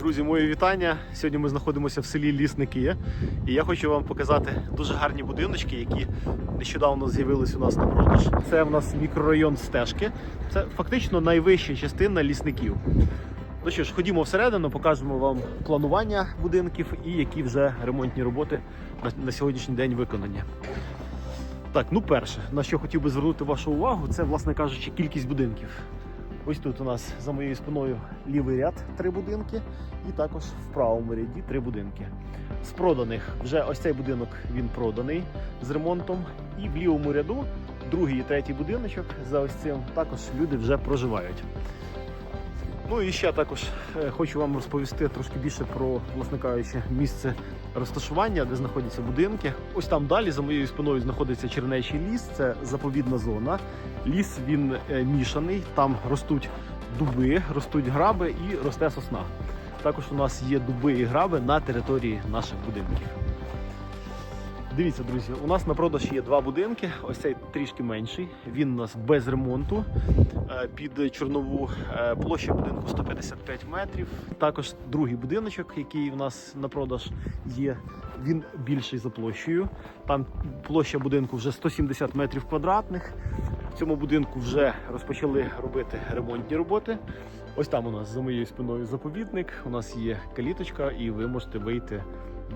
Друзі, мої вітання. Сьогодні ми знаходимося в селі Лісники, і я хочу вам показати дуже гарні будиночки, які нещодавно з'явились у нас на продаж. Це в нас мікрорайон стежки. Це фактично найвища частина лісників. Ну що ж, ходімо всередину, покажемо вам планування будинків і які вже ремонтні роботи на, сьогоднішній день виконані. Так, ну перше, на що хотів би звернути вашу увагу, це, власне кажучи, кількість будинків. Ось тут у нас за моєю спиною лівий ряд три будинки, і також в правому ряді три будинки. З проданих вже ось цей будинок він проданий з ремонтом. І в лівому ряду другий і третій будиночок за ось цим також люди вже проживають. Ну і ще також е, хочу вам розповісти трошки більше про, власне кажучи, місце розташування, де знаходяться будинки. Ось там далі за моєю спиною знаходиться Чернечий ліс, це заповідна зона. Ліс він е, мішаний, там ростуть дуби, ростуть граби і росте сосна. Також у нас є дуби і граби на території наших будинків. Дивіться, друзі, у нас на продаж є два будинки. Ось цей трішки менший. Він у нас без ремонту. Е, Під чорнову е, площа будинку 155 метрів. Також другий будиночок, який у нас на продаж є. Він більший за площею. Там площа будинку вже 170 метрів квадратних. Цьому будинку вже розпочали робити ремонтні роботи. Ось там у нас за моєю спиною заповідник. У нас є каліточка, і ви можете вийти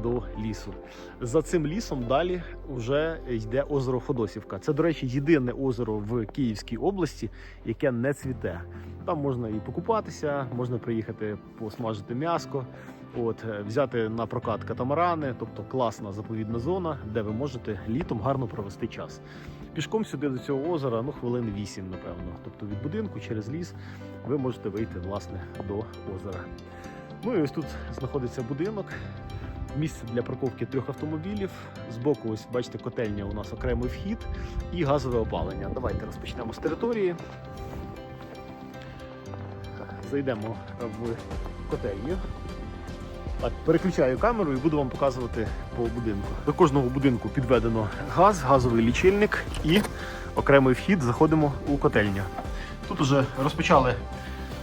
до лісу. За цим лісом далі вже йде озеро Ходосівка. Це, до речі, єдине озеро в Київській області, яке не цвіте. Там можна і покупатися, можна приїхати посмажити м'яско, от взяти на прокат катамарани, тобто класна заповідна зона, де ви можете літом гарно провести час. Пішком сюди до цього озера ну хвилин 8, напевно. Тобто від будинку через ліс ви можете вийти власне до озера. Ну і ось тут знаходиться будинок. Місце для парковки трьох автомобілів. Збоку, ось бачите, котельня у нас окремий вхід і газове опалення. Давайте розпочнемо з території. Зайдемо в котельню. Так, переключаю камеру і буду вам показувати по будинку. До кожного будинку підведено газ, газовий лічильник і окремий вхід. Заходимо у котельню. Тут вже розпочали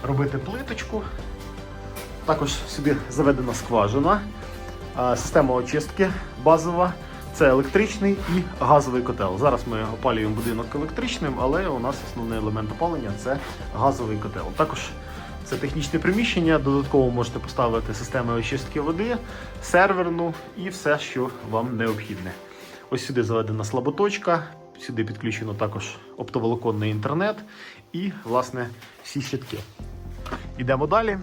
робити плиточку. Також сюди заведена скважина, система очистки базова. Це електричний і газовий котел. Зараз ми опалюємо будинок електричним, але у нас основний елемент опалення це газовий котел. Також це технічне приміщення. Додатково можете поставити системи очистки води, серверну і все, що вам необхідне. Ось сюди заведена слаботочка, сюди підключено також оптоволоконний інтернет і, власне, всі щитки. Йдемо далі.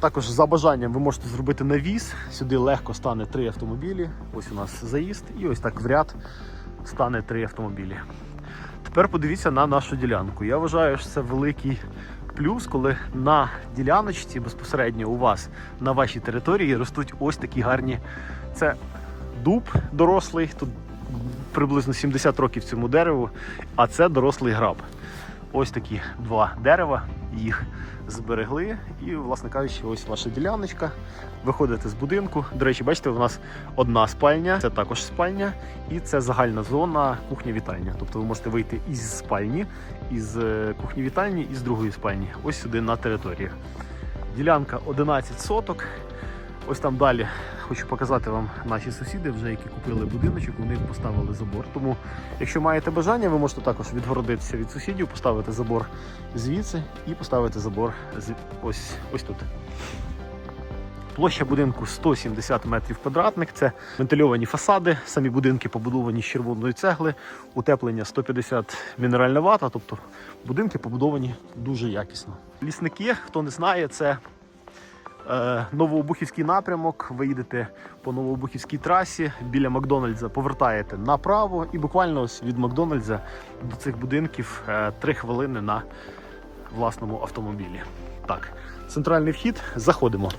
Також за бажанням ви можете зробити навіс. Сюди легко стане три автомобілі. Ось у нас заїзд, і ось так в ряд стане три автомобілі. Тепер подивіться на нашу ділянку. Я вважаю, що це великий плюс, коли на діляночці безпосередньо у вас на вашій території ростуть ось такі гарні. Це дуб дорослий, тут приблизно 70 років цьому дереву, а це дорослий граб. Ось такі два дерева, їх зберегли. І, власне кажучи, ось ваша діляночка. Виходите з будинку. До речі, бачите, у нас одна спальня, це також спальня, і це загальна зона кухня-вітальня. Тобто ви можете вийти із спальні, із е, кухні-вітальні і з другої спальні. Ось сюди на території. Ділянка 11 соток. Ось там далі хочу показати вам наші сусіди, вже які купили будиночок, вони поставили забор. Тому, якщо маєте бажання, ви можете також відгородитися від сусідів, поставити забор звідси і поставити забор з- ось, ось тут. Площа будинку 170 метрів квадратних. Це вентильовані фасади. Самі будинки побудовані з червоної цегли, утеплення 150 мінеральна вата. Тобто будинки побудовані дуже якісно. Лісники, хто не знає, це Новообухівський напрямок. Ви їдете по Новообухівській трасі біля Макдональдса, повертаєте направо, і буквально ось від Макдональдса до цих будинків 3 хвилини на власному автомобілі. Так, центральний вхід. Заходимо.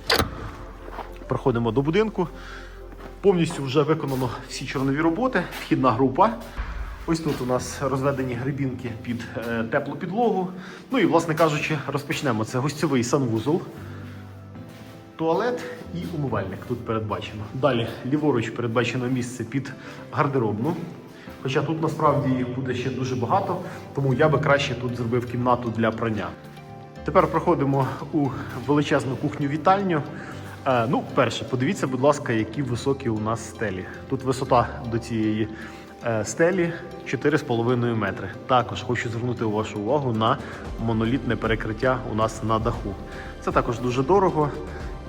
Проходимо до будинку. Повністю вже виконано всі чорнові роботи. Вхідна група. Ось тут у нас розведені грибінки під е, теплу підлогу. Ну і, власне кажучи, розпочнемо. Це гостьовий санвузол, туалет і умивальник тут передбачено. Далі ліворуч передбачено місце під гардеробну. Хоча тут насправді їх буде ще дуже багато, тому я би краще тут зробив кімнату для прання. Тепер проходимо у величезну кухню-вітальню. Е, ну, перше, подивіться, будь ласка, які високі у нас стелі. Тут висота до цієї е, стелі 4,5 метри. Також хочу звернути вашу увагу на монолітне перекриття у нас на даху. Це також дуже дорого.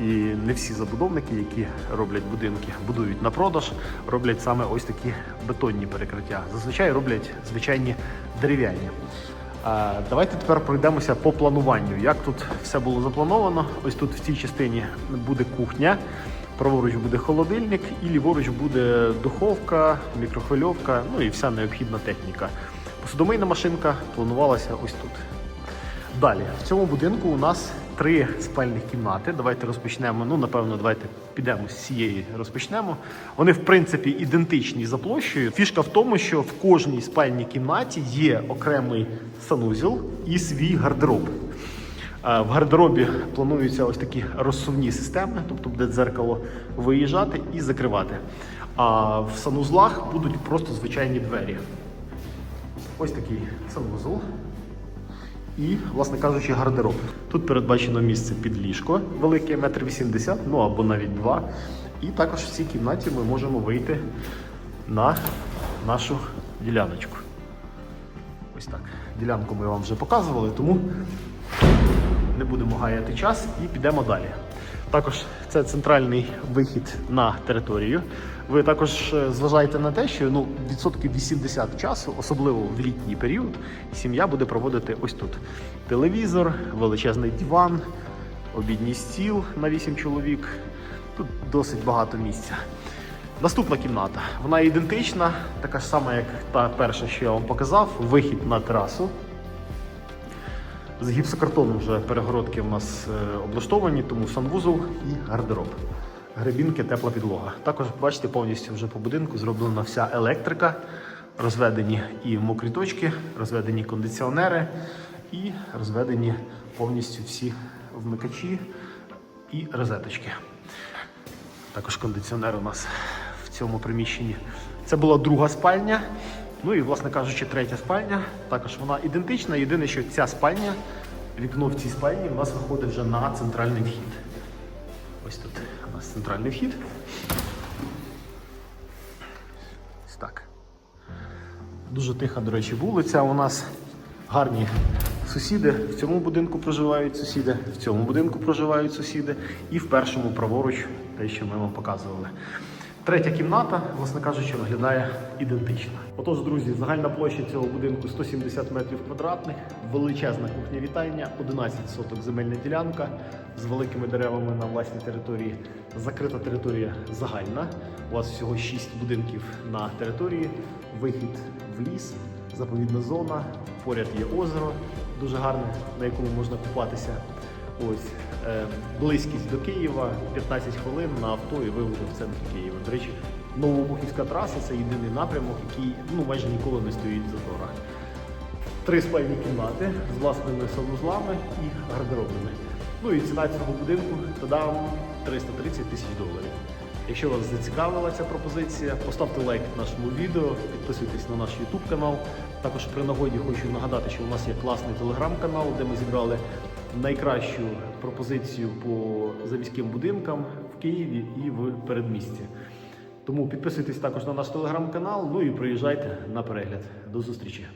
І не всі забудовники, які роблять будинки, будують на продаж, роблять саме ось такі бетонні перекриття. Зазвичай роблять звичайні дерев'яні. Давайте тепер пройдемося по плануванню. Як тут все було заплановано? Ось тут в цій частині буде кухня, праворуч буде холодильник, і ліворуч буде духовка, мікрохвильовка, ну і вся необхідна техніка. Посудомийна машинка планувалася ось тут. Далі, в цьому будинку у нас три спальних кімнати. Давайте розпочнемо. Ну, напевно, давайте підемо з цієї розпочнемо. Вони, в принципі, ідентичні за площею. Фішка в тому, що в кожній спальній кімнаті є окремий санузел і свій гардероб. В гардеробі плануються ось такі розсувні системи, тобто буде дзеркало виїжджати і закривати. А в санузлах будуть просто звичайні двері. Ось такий санузел і, власне кажучи, гардероб. Тут передбачено місце під ліжко, велике метр вісімдесят, ну або навіть два. І також в цій кімнаті ми можемо вийти на нашу діляночку. Ось так. Ділянку ми вам вже показували, тому не будемо гаяти час і підемо далі. Також це центральний вихід на територію. Ви також е, зважаєте на те, що ну, відсотків 80 часу, особливо в літній період, сім'я буде проводити ось тут. Телевізор, величезний диван, обідній стіл на 8 чоловік. Тут досить багато місця. Наступна кімната. Вона ідентична, така ж сама, як та перша, що я вам показав. Вихід на терасу. З гіпсокартону вже перегородки у нас е, облаштовані, тому санвузол і гардероб. Гребінки, тепла підлога. Також бачите, повністю вже по будинку зроблена вся електрика, розведені і мокрі точки, розведені кондиціонери і розведені повністю всі вмикачі і розеточки. Також кондиціонер у нас в цьому приміщенні. Це була друга спальня. Ну і, власне кажучи, третя спальня. Також вона ідентична. Єдине, що ця спальня, вікно в цій спальні у нас виходить вже на центральний вхід. Ось тут у нас центральний вхід. Ось так. Дуже тиха, до речі, вулиця у нас. Гарні сусіди. В цьому будинку проживають сусіди, в цьому будинку проживають сусіди, і в першому праворуч, те, що ми вам показували. Третя кімната, власне кажучи, виглядає ідентично. Отож, друзі, загальна площа цього будинку 170 метрів квадратних, величезна кухня вітальня, 11 соток земельна ділянка з великими деревами на власній території. Закрита територія загальна. У вас всього 6 будинків на території, вихід в ліс, заповідна зона, поряд є озеро, дуже гарне, на якому можна купатися. Ось близькість до Києва, 15 хвилин на авто і ви вже в центрі Києва. До речі, Новобухівська траса це єдиний напрямок, який ну, майже ніколи не стоїть в заторах. Три спальні кімнати з власними санузлами і гардеробними. Ну і ціна цього будинку тадам 330 тисяч доларів. Якщо вас зацікавила ця пропозиція, поставте лайк нашому відео, підписуйтесь на наш YouTube канал. Також при нагоді хочу нагадати, що у нас є класний телеграм-канал, де ми зібрали найкращу пропозицію по заміським будинкам в Києві і в передмісті. Тому підписуйтесь також на наш телеграм-канал, ну і приїжджайте на перегляд. До зустрічі!